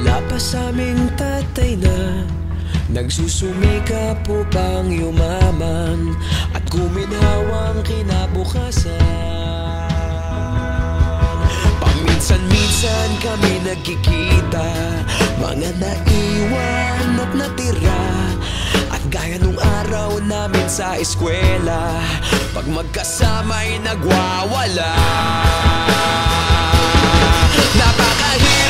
Wala pa sa aming tatay na Nagsusumikap upang yumaman At guminhawang kinabukasan? Paminsan-minsan kami nagkikita Mga naiwan at natira. At gaya nung araw namin sa eskwela Pag magkasama'y nagwawala. Napakahirap